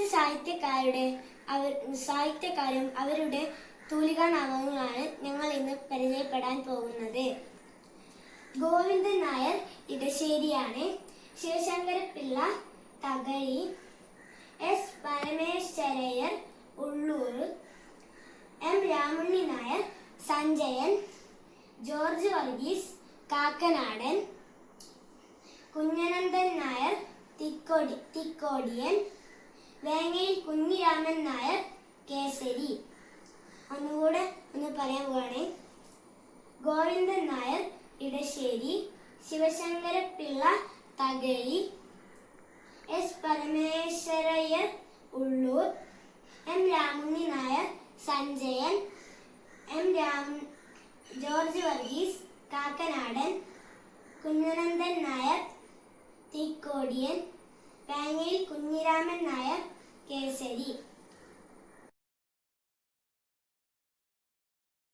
പ്രശസ്ത സാഹിത്യക്കാരുടെ അവർ സാഹിത്യക്കാരും അവരുടെ തൂലികാനാമങ്ങളാണ് ഞങ്ങൾ ഇന്ന് പരിചയപ്പെടാൻ പോകുന്നത്. Govindan Nair ഇടശ്ശേരിയാണ്. Sivasankarapillai Thakazhi S Parameswarayyar Ulloor M Ramunni Nair Sanjayan George Varghese Kakkanadan Kunjanandan Nair Thikkodi Thikkodiyan Vengayil Kunjiraman Nair Kesari. ഒന്നുകൂടെ ഒന്ന് പറയാൻ പോവാണ്. Govindan Nair Edassery Sivasankara Pillai Thakazhi S Parameswarayyar Ulloor M Ramunni Nair Sanjayan M Ram George Varghese Kakkanadan Kunjanandan Nair Thikkodiyan Vengayil Kunjiraman Nair Kesari